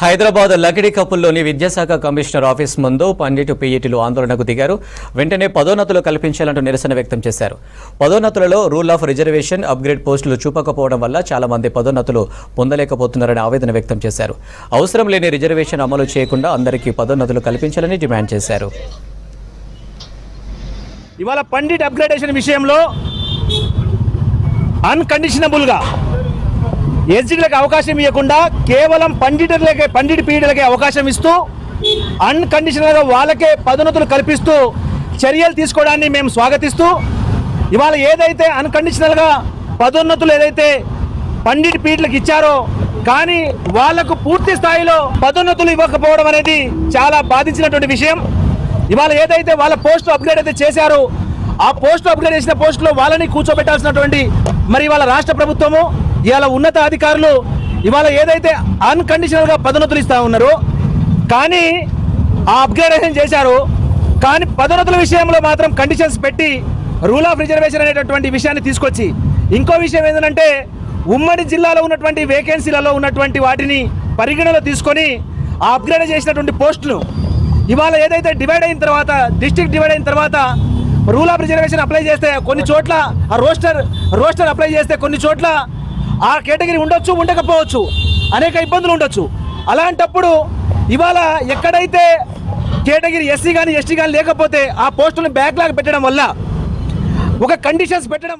హైదరాబాద్ లకిడి కప్పుల్లోని విద్యాశాఖ commissioner office ముందు పండిట్ పీఈటీలు ఆందోళనకు దిగారు. వెంటనే పదోన్నతులు కల్పించాలంటూ నిరసన వ్యక్తం చేశారు. పదోన్నతులలో రూల్ ఆఫ్ రిజర్వేషన్ అప్గ్రేడ్ పోస్టులు చూపకపోవడం వల్ల చాలా మంది పదోన్నతులు పొందలేకపోతున్నారని ఆవేదన వ్యక్తం చేశారు. అవసరం లేని రిజర్వేషన్ అమలు చేయకుండా అందరికీ పదోన్నతులు కల్పించాలని డిమాండ్ చేశారు. ఇవాళ పండిట్ అప్గ్రేడేషన్ విషయంలో అన్కండిషనబుల్గా ఎస్జిలకు అవకాశం ఇవ్వకుండా కేవలం పండితులకే పండిట్ పీరియడ్లకే అవకాశం ఇస్తూ అన్కండిషనల్గా వాళ్ళకే పదోన్నతులు కల్పిస్తూ చర్యలు తీసుకోవడాన్ని మేము స్వాగతిస్తూ ఇవాళ ఏదైతే అన్కండిషనల్గా పదోన్నతులు ఏదైతే పండిట్ పీరియడ్లకు ఇచ్చారో కానీ వాళ్ళకు పూర్తి స్థాయిలో పదోన్నతులు ఇవ్వకపోవడం అనేది చాలా బాధించినటువంటి విషయం. ఇవాళ ఏదైతే వాళ్ళ పోస్టు అప్గ్రేడ్ అయితే చేశారో ఆ పోస్టు అప్గ్రేడ్ చేసిన పోస్టులో వాళ్ళని కూర్చోబెట్టాల్సినటువంటి మరి ఇవాళ రాష్ట్ర ప్రభుత్వము ఇవాళ ఉన్నత అధికారులు ఇవాళ ఏదైతే అన్కండిషనల్గా పదోన్నతులు ఇస్తూ ఉన్నారో కానీ ఆ అప్గ్రేడేషన్ చేశారు కానీ పదోన్నతుల విషయంలో మాత్రం కండిషన్స్ పెట్టి రూల్ ఆఫ్ రిజర్వేషన్ అనేటటువంటి విషయాన్ని తీసుకొచ్చి ఇంకో విషయం ఏంటంటే ఉమ్మడి జిల్లాలో ఉన్నటువంటి వేకెన్సీలలో ఉన్నటువంటి వాటిని పరిగణలో తీసుకొని ఆ అప్గ్రేడ్ చేసినటువంటి పోస్టులు ఇవాళ ఏదైతే డివైడ్ అయిన తర్వాత డిస్ట్రిక్ట్ డివైడ్ అయిన తర్వాత రూల్ ఆఫ్ రిజర్వేషన్ అప్లై చేస్తే కొన్ని చోట్ల ఆ రోస్టర్ రోస్టర్ అప్లై చేస్తే కొన్ని చోట్ల ఆ కేటగిరీ ఉండొచ్చు ఉండకపోవచ్చు. అనేక ఇబ్బందులు ఉండొచ్చు. అలాంటప్పుడు ఇవాళ ఎక్కడైతే కేటగిరీ ఎస్సీ కానీ ఎస్టీ కానీ లేకపోతే ఆ పోస్టులను బ్యాక్లాగ్ పెట్టడం వల్ల ఒక కండిషన్స్ పెట్టడం